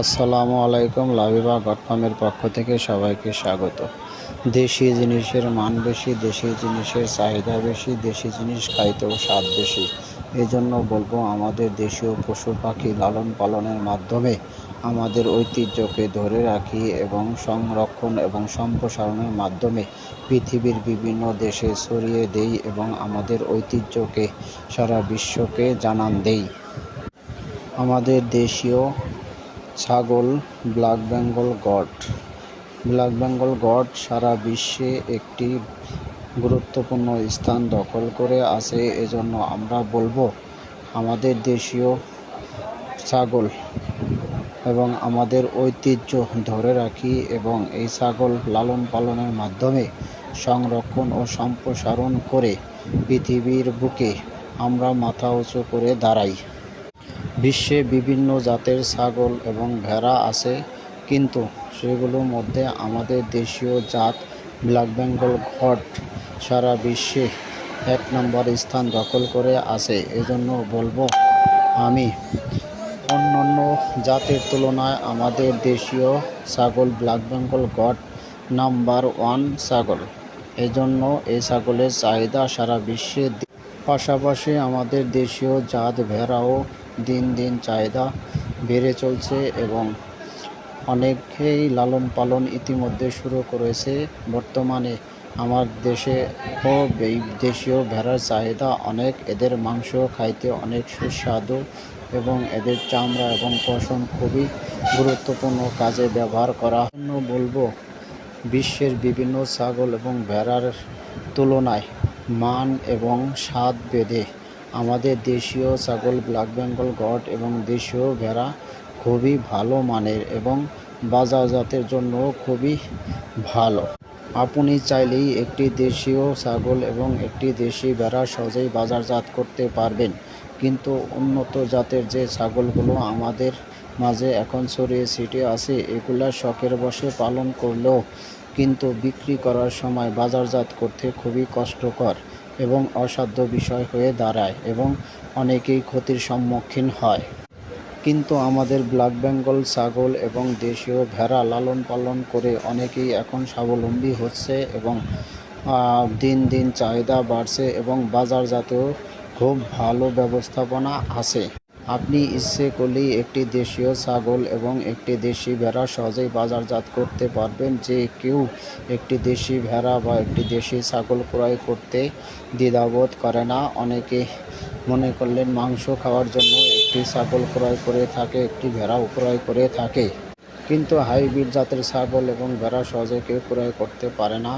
আসসালামু আলাইকুম লাভিবা গটফার্মের পক্ষ থেকে সবাইকে স্বাগত। দেশি জিনিসের মান বেশি, দেশি জিনিসের চাহিদা বেশি, দেশি জিনিস খাইতেও স্বাদ বেশি। এই জন্য বলব, আমাদের দেশীয় পশু পাখি লালন পালনের মাধ্যমে আমাদের ঐতিহ্যকে ধরে রাখি এবং সংরক্ষণ এবং সম্প্রসারণের মাধ্যমে পৃথিবীর বিভিন্ন দেশে ছড়িয়ে দেই এবং আমাদের ঐতিহ্যকে সারা বিশ্বকে জানান দেই। আমাদের দেশীয় ছাগল, black Bengal goat. Black Bengal goat সারা বিশ্বে একটি গুরুত্বপূর্ণ স্থান দখল করে আছে, এজন্য আমরা বলব আমাদের দেশীয় ছাগল এবং আমাদের ঐতিহ্য ধরে রাখি এবং এই ছাগল লালন পালনের মাধ্যমে সংরক্ষণ ও সম্প্রসারণ করে পৃথিবীর বুকে আমরা মাথা উঁচু করে দাঁড়াই। বিশ্বে বিভিন্ন জাতের ছাগল এবং ভেড়া আছে, কিন্তু সেগুলোর মধ্যে আমাদের দেশীয় জাত ব্ল্যাক বেঙ্গল ঘট সারা বিশ্বে এক নম্বর স্থান দখল করে আছে। এজন্য বলব, আমি অন্যান্য জাতের তুলনায় আমাদের দেশীয় ছাগল black Bengal goat number one ছাগল। এজন্য এই ছাগলের চাহিদা সারা বিশ্বে পাশাপাশি আমাদের দেশীয় জাত ভেড়াও দিন দিন চাহিদা বেড়ে চলছে এবং অনেকেই লালন পালন ইতিমধ্যে শুরু করেছে। বর্তমানে আমার দেশে ও দেশীয় ভেড়ার চাহিদা অনেক। এদের মাংস খাইতে অনেক সুস্বাদু এবং এদের চামড়া এবং পশম খুবই গুরুত্বপূর্ণ কাজে ব্যবহার করা। জন্য বলব, বিশ্বের বিভিন্ন ছাগল এবং ভেড়ার তুলনায় মান এবং স্বাদ বেঁধে আমাদের দেশীয় ছাগল, ব্ল্যাক বেঙ্গল, গড এবং দেশীয় ভেড়া খুবই ভালো মানের এবং বাজারজাতের জন্য খুবই ভালো। আপনি চাইলেই একটি দেশীয় ছাগল এবং একটি দেশি ভেড়া সহজেই বাজারজাত করতে পারবেন। কিন্তু উন্নত জাতের যে ছাগলগুলো আমাদের মাঝে এখন ছড়িয়ে ছিটিয়ে আছে, এগুলা শখের বসে পালন করলেও কিন্তু বিক্রি করার সময় বাজারজাত করতে খুবই কষ্টকর। এবং অসাধ্য বিষয় হয়ে দাঁড়ায় এবং অনেকেই ক্ষতির সম্মুখীন হয়। কিন্তু আমাদের ব্ল্যাক বেঙ্গল, ছাগল এবং দেশীয় ভেড়া লালন পালন করে অনেকেই এখন স্বাবলম্বী হচ্ছে এবং দিন দিন চাহিদা বাড়ছে এবং বাজারজাতেও খুব ভালো ব্যবস্থাপনা আছে। আপনি ইচ্ছে করলেই একটি দেশীয় ছাগল এবং একটি দেশি ভেড়া সহজেই বাজারজাত করতে পারবেন যে কেউ একটি দেশি ভেড়া বা একটি দেশি ছাগল ক্রয় করতে দ্বিধাবোধ করে না। অনেকে মনে করলেন মাংস খাওয়ার জন্য একটি ছাগল ক্রয় করে থাকে, একটি ভেড়াও ক্রয় করে থাকে। কিন্তু হাইব্রিড জাতের ছাগল এবং ভেড়া সহজে কেউ ক্রয় করতে পারে না।